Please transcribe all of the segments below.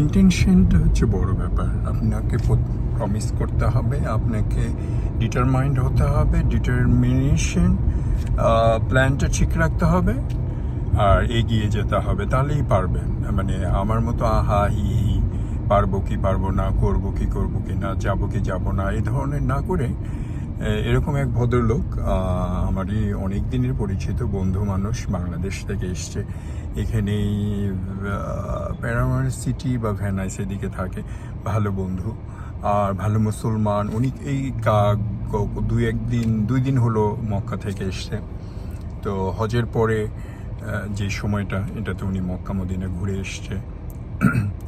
ইন্টেনশনটা হচ্ছে বড় ব্যাপার। আপনাকে প্রমিস করতে হবে, আপনাকে ডিটারমাইন্ড হতে হবে ডিটারমিনেশন প্ল্যানটা ঠিক রাখতে হবে, আর এগিয়ে যেতে হবে। তাহলেই পারবেন। মানে আমার মতো আহা, হি হি, পারব কি, পারব না, করব কি করব কি না, যাব কি যাব না এই ধরনের না করে এরকম এক ভদ্রলোক আমারই অনেক দিনের পরিচিত বন্ধু মানুষ বাংলাদেশ থেকে এসছে। এখানেই প্যারামার সিটি বা ভ্যানাইস এদিকে থাকে, ভালো বন্ধু। আর ভালো মুসলমান। উনি এই দুই একদিন, দুই দিন হলো মক্কা থেকে এসছে। তো হজের পরে যে সময়টা, এটাতে উনি মক্কা মদিনা ঘুরে এসছে।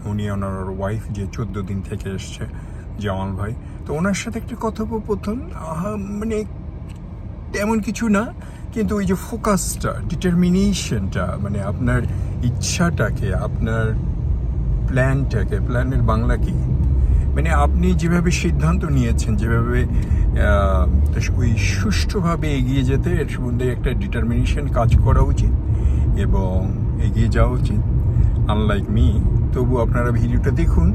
উনি ওনার ওয়াইফ যে চোদ্দ দিন থেকে এসছে। জামাল ভাই। তো ওনার সাথে একটা কথোপকথন মানে তেমন কিছু না, কিন্তু ওই যে ফোকাসটা ডিটারমিনেশনটা মানে আপনার ইচ্ছাটাকে, আপনার প্ল্যানটাকে প্ল্যানের বাংলা কি? মানে আপনি যেভাবে সিদ্ধান্ত নিয়েছেন, যেভাবে ওই সুষ্ঠুভাবে এগিয়ে যেতে, এর সম্বন্ধে একটা ডিটারমিনেশন কাজ করা উচিত এবং এগিয়ে যাওয়া উচিত। আনলাইক মি তবু আপনারা ভিডিওটা দেখুন।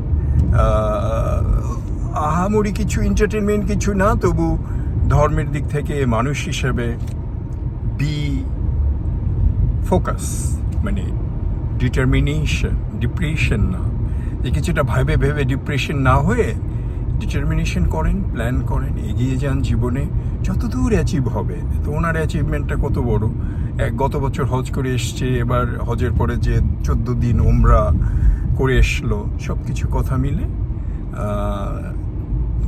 আহামরি কিছু এন্টারটেনমেন্ট কিছু না, তবু ধর্মের দিক থেকে মানুষ হিসেবে বি ফোকাস মানে ডিটারমিনেশন ডিপ্রেশন না। যে কিছুটা ভাবে ভেবে ডিপ্রেশন না হয়ে ডিটারমিনেশন করেন প্ল্যান করেন, এগিয়ে যান জীবনে। যতদূর অ্যাচিভ হবে, তো ওনার অ্যাচিভমেন্টটা কত বড়? এক গত বছর হজ করে এসছে, এবার হজের পরে যে চোদ্দ দিন ওমরা করে এসলো সব কিছু কথা মিলে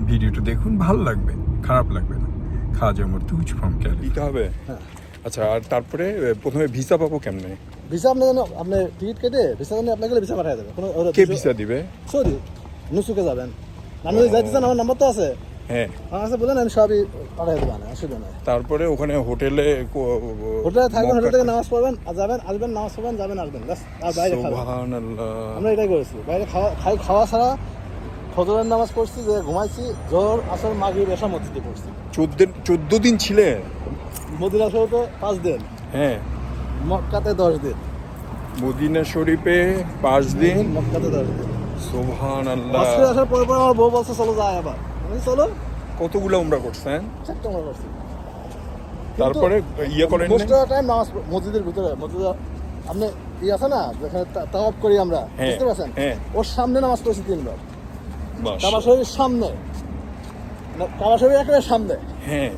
ভিডিওটা দেখুন ভালো লাগবে খারাপ লাগবে না। খাজা মর্তুজ ফ্রম ক্যালি দিতে হবে। আচ্ছা আর তারপরে প্রথমে ভিসা পাবো কেমনে? ভিসা আপনার জন্য আপনি টিকিট কেটে ভিসা জন্য আপনাকে ভিসা পাঠিয়ে দেবে। কোনো কে ভিসা- দিবে? সৌদি নুসুকে যাবেন। আপনি যদি যাইতে চান আমার নাম্বার তো আছে। হ্যাঁ। আমার কাছে বলেন আমি সবই পাঠিয়ে দেবো না অসুবিধা নাই। তারপরে ওখানে হোটেলে হোটেলে থাকবেন হোটেল থেকে নামাজ পড়বেন আর যাবেন আসবেন নামাজ পড়বেন যাবেন আসবেন ব্যাস আর বাইরে খাবেন। আমরা এটাই করেছি। বাইরে খাওয়া খাই খাওয়া ছাড়া ফজরের নামাজ পড়ছি যে ঘুমাইছি জোর আসর মাগরিব এসা মসজিদে পড়ছি। চোদ্দ চোদ্দ দিন ছিলেন মদিনা শরীফে পাঁচ দিন। হ্যাঁ। মক্কাতে দশ দিন। মদিনা শরীফে পাঁচ দিন? মক্কাতে দশ দিন। সোহান আল্লাহ আসার পর পর আমার বউ বলছে চলো যাই আবার। আমি চলো। কতগুলো উমরা করছেন চারটে আমরা করছি। তারপরে ইয়ে করেন মোস্ট অফ টাইম নামাজ মসজিদের ভিতরে মসজিদে আপনি ই আছে না যেখানে তা- তাওয়াফ করি আমরা হ্যাঁ, বুঝতে পারছেন? হ্যাঁ। ওর সামনে নামাজ পড়ছি তিনবার। কাবা শরীফের সামনে। কাবা শরীফের একেবারে সামনে। হ্যাঁ।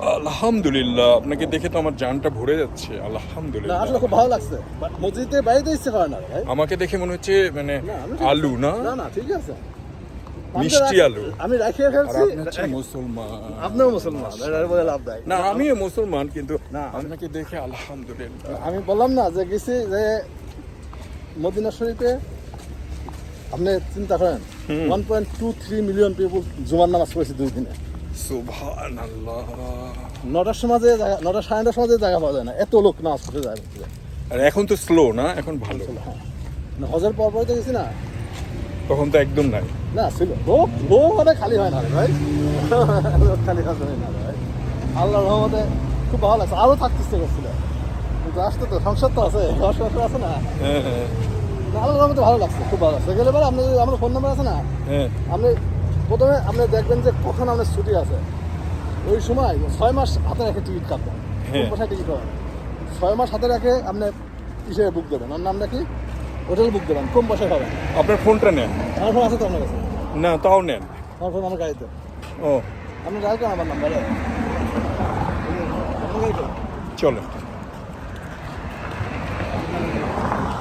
আলহামদুলিল্লাহ আপনাকে দেখে তো আমার জানটা ভরে যাচ্ছে। আলহামদুলিল্লাহ। আসলে খুব ভালো লাগছে। বাইরে ইচ্ছে করে না আমাকে দেখে মনে হচ্ছে মানে আলু না? না না ঠিক আছে। মিষ্টি আলু। আমি রাখিয়ে ফেলছি। মুসলমান। আপনিও মুসলমান বলে লাভ নাই। না আমিও মুসলমান কিন্তু না, আমি- আপনাকে দেখে আলহামদুলিল্লাহ। আমি বললাম না যে গেছি যে মদিনা শরীফে আপনি চিন্তা করেন one point two three million people জুমার নামাজ পড়েছে দুই দিনে। নটার জায়গা নটা সাড়ে নটার সময় যে জায়গা পাওয়া যায় না এত লোক নামাজ পড়তে যায়। আর এখন তো স্লো না এখন ভালো। হ্যাঁ। মানে হজের পর পরে তো গেছি না। তখন তো একদম নাই। না ছিল। লোক লোক মানে খালি হয় না ভাই। লোক খালি হয় না ভাই। আল্লাহ রহমতে খুব ভালো লাগছে আরও থাকতে ইচ্ছে করছিল। কিন্তু আসতে তো সংসার তো আছে ঘর সংসার আছে না। হ্যাঁ হ্যাঁ। আল্লাহ ভালো লাগছে খুব ভালো লাগছে। গেলে পরে আপনি আমার ফোন নাম্বার আছে না? হ্যাঁ। আপনি প্রথমে আপনি দেখবেন যে কখন আপনার ছুটি আছে। ওই সময় ছয় মাস হাতে রেখে টিকিট কাটবেন। হ্যাঁ। কোন টিকিট পাবেন ছয় মাস হাতে রেখে আপনি কিসে বুক দেবেন। ওর নামটা কি? হোটেল বুক দেবেন। কম পয়সা পাবেন আপনার ফোনটা নেন। আমার ফোন আছে তো আপনার কাছে? না তাও নেন। আমার ফোন আমার গাড়িতে। ও। আপনি ডাল আমার নাম্বারে চলো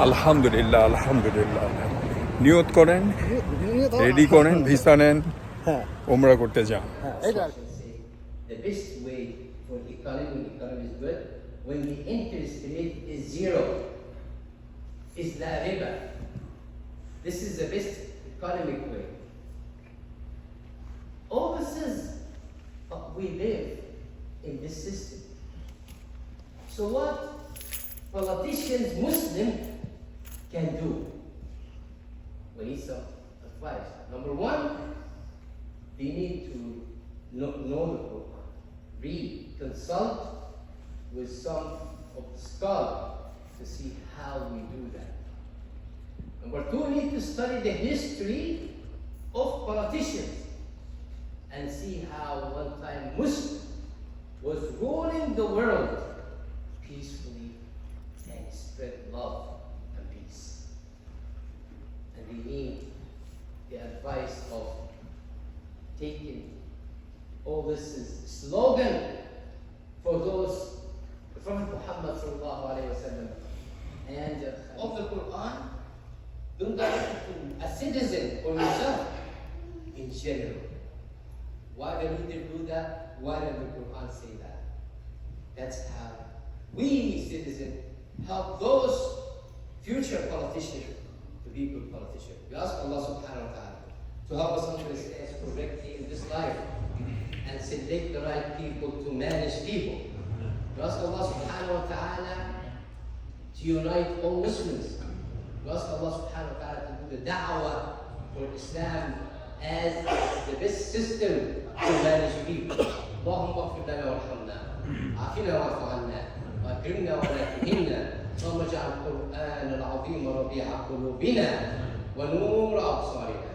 আলহামদুলিল্লাহ আলহামদুলিল্লাহ নিয়ত করেন রেডি করেন ভিসা নেন হ্যাঁ ওমরা করতে যান হ্যাঁ when the interest rate is zero, is la riba. This is the best economic way. All this is, uh, we live in this system. So what politicians, Muslim, can do? We need some advice. Number one, they need to know, know the book, read, consult with some of the scholars to see how we do that. Number two, we need to study the history of politicians and see how one time Muslim was ruling the world peacefully spread love and peace. And we need the advice of taking all this is slogan for those the Prophet Muhammad wasallam and uh, of the Quran. Don't direct it to a citizen or yourself in general. Why the leader do that? Why did the Quran say that? That's how we citizens help those future politicians to be good politicians. We ask Allah subhanahu wa ta'ala to help us understand correctly in this life and select the right people to manage people. We ask Allah subhanahu wa ta'ala to unite all Muslims. We ask Allah subhanahu wa ta'ala to do the da'wah for Islam as the best system to manage people. اللهم اغفر لنا وارحمنا عافنا واعف عنا واكرمنا ولا تهنا اللهم اجعل القرآن العظيم ربيع قلوبنا ونور أبصارنا.